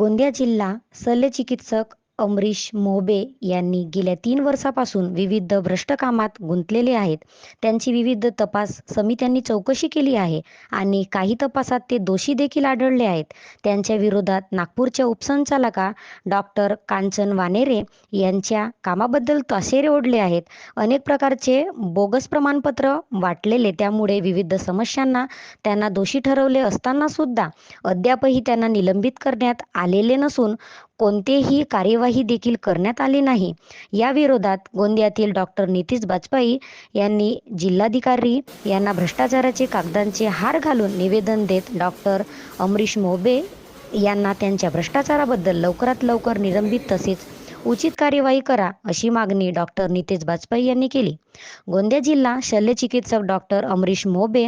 गोंदिया जिल्हा शल्यचिकित्सक अमरीश मोहबे यांनी गेल्या तीन वर्षापासून विविध भ्रष्ट कामात गुंतलेले आहेत. त्यांची विविध तपास समित्यांनी चौकशी केली आहे आणि काही तपासात ते दोषी देखील आढळले आहेत. त्यांच्या विरोधात नागपूरच्या उपसंचालका डॉक्टर कांचन वानेरे यांच्या कामाबद्दल ताशेरे ओढले आहेत. अनेक प्रकारचे बोगस प्रमाणपत्र वाटलेले त्यामुळे विविध समस्यांना त्यांना दोषी ठरवले असताना सुद्धा अद्यापही त्यांना निलंबित करण्यात आलेले नसून कोणतेही कार्यवाही देखील करण्यात आली नाही. या विरोधात गोंदियातील डॉक्टर नितीश बाजपाई यांनी जिल्हाधिकारी यांना भ्रष्टाचाराचे कागदांचे हार घालून निवेदन देत डॉक्टर अमरीश मोबे यांना त्यांच्या भ्रष्टाचाराबद्दल लवकरात लवकर निलंबित तसेच उचित कार्यवाही करा अशी मागणी डॉक्टर नितेश बाजपाई यांनी केली. गोंदिया जिल्हा शल्यचिकित्सक डॉक्टर अमरीश मोबे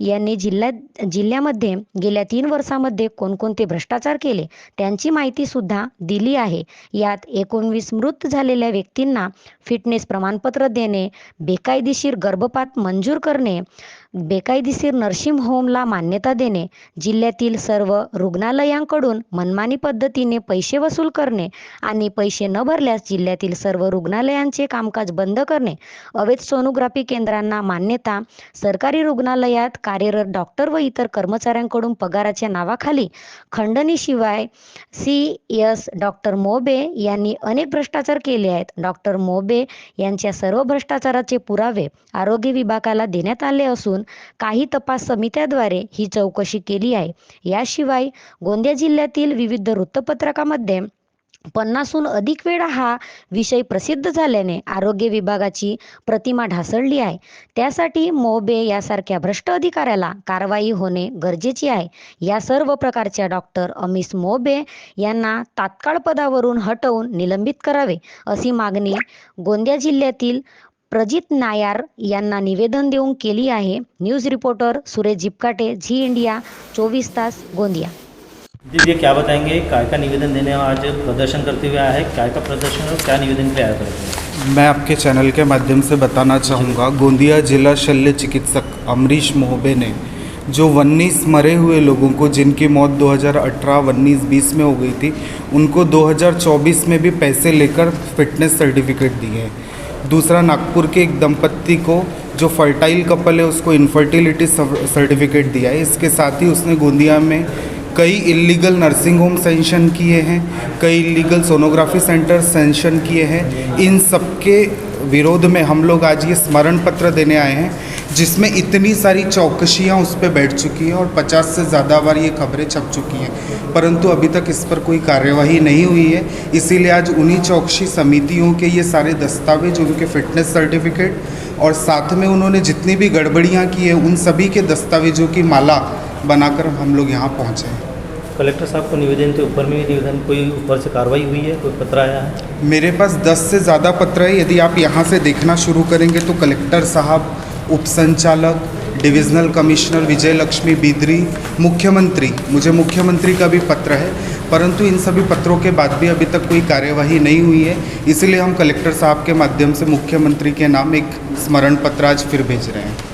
यांनी जिल्ह्यात जिल्ह्यामध्ये गेल्या तीन वर्षामध्ये कोणकोणते भ्रष्टाचार केले त्यांची माहिती सुद्धा दिली आहे. यात एकोणवीस मृत झालेल्या व्यक्तींना फिटनेस प्रमाणपत्र देणे बेकायदेशीर गर्भपात मंजूर करणे बेकायदेशीर नर्सिंग होमला मान्यता देणे जिल्ह्यातील सर्व रुग्णालयांकडून मनमानी पद्धतीने पैसे वसूल करणे आणि पैसे न भरल्यास जिल्ह्यातील सर्व रुग्णालयांचे कामकाज बंद करणे अवैध सोनोग्राफी केंद्रांना मान्यता सरकारी रुग्णालयात कार्यरत डॉक्टर व इतर कर्मचाऱ्यांकडून पगाराच्या नावाखाली खंडणीशिवाय सी एस डॉक्टर मोबे यांनी अनेक भ्रष्टाचार केले आहेत. डॉक्टर मोबे यांच्या सर्व भ्रष्टाचाराचे पुरावे आरोग्य विभागाला देण्यात आले असून काही तपास समित्याद्वारे ही चौकशी केली आहे. याशिवाय गोंदिया जिल्ह्यातील विविध वृत्तपत्रकामध्ये पन्नासहून अधिक वेळा हा विषय प्रसिद्ध झाल्याने आरोग्य विभागाची प्रतिमा ढासळली आहे. त्यासाठी मोबे यासारख्या भ्रष्ट अधिकाऱ्याला कारवाई होणे गरजेची आहे. या सर्व प्रकारच्या डॉक्टर अमिस मोबे यांना तात्काळ पदावरून हटवून निलंबित करावे अशी मागणी गोंदिया जिल्ह्यातील प्रजित नायर यांना निवेदन देऊन केली आहे. News reporter Suresh Jipkate Zee India चोवीस तास गोंदिया. जी क्या बताएँगे? काय का निवेदन देने आज प्रदर्शन करते हुए आया है? काय का प्रदर्शन और क्या निवेदन पे आया करेंगे मैं आपके चैनल के माध्यम से बताना चाहूँगा गोंदिया जिला शल्य चिकित्सक अमरीश मोहबे ने जो 19 मरे हुए लोगों को जिनकी मौत 2018 19 20 में हो गई थी उनको 2024 में भी पैसे लेकर फिटनेस सर्टिफिकेट दिए हैं। दूसरा नागपुर के एक दंपत्ति को जो फर्टाइल कपल है उसको इनफर्टिलिटी सर्टिफिकेट दिया है। इसके साथ ही उसने गोंदिया में कई इलीगल नर्सिंग होम सेंशन किए हैं, कई इलीगल सोनोग्राफी सेंटर सेंशन किए हैं। इन सबके विरोध में हम लोग आज ये स्मरण पत्र देने आए हैं, जिसमें इतनी सारी चौकशियाँ उस पर बैठ चुकी हैं और 50 से ज़्यादा बार ये खबरें छप चुकी हैं। परंतु अभी तक इस पर कोई कार्यवाही नहीं हुई है, इसीलिए आज उन्हीं चौकसी समितियों के ये सारे दस्तावेज़, उनके फिटनेस सर्टिफिकेट और साथ में उन्होंने जितनी भी गड़बड़ियाँ की हैं, उन सभी के दस्तावेजों की माला बनाकर हम लोग यहाँ पहुँचे हैं। कलेक्टर साहब को निवेदन के ऊपर में निवेदन कोई ऊपर से कार्रवाई हुई है? कोई पत्र आया है? मेरे पास 10 से ज़्यादा पत्र है। यदि आप यहाँ से देखना शुरू करेंगे तो कलेक्टर साहब उपसंचालक डिविजनल कमिश्नर विजय लक्ष्मी बिदरी मुख्यमंत्री मुझे मुख्यमंत्री का भी पत्र है परंतु इन सभी पत्रों के बाद भी अभी तक कोई कार्यवाही नहीं हुई है। इसलिए हम कलेक्टर साहब के माध्यम से मुख्यमंत्री के नाम एक स्मरण पत्र आज फिर भेज रहे हैं।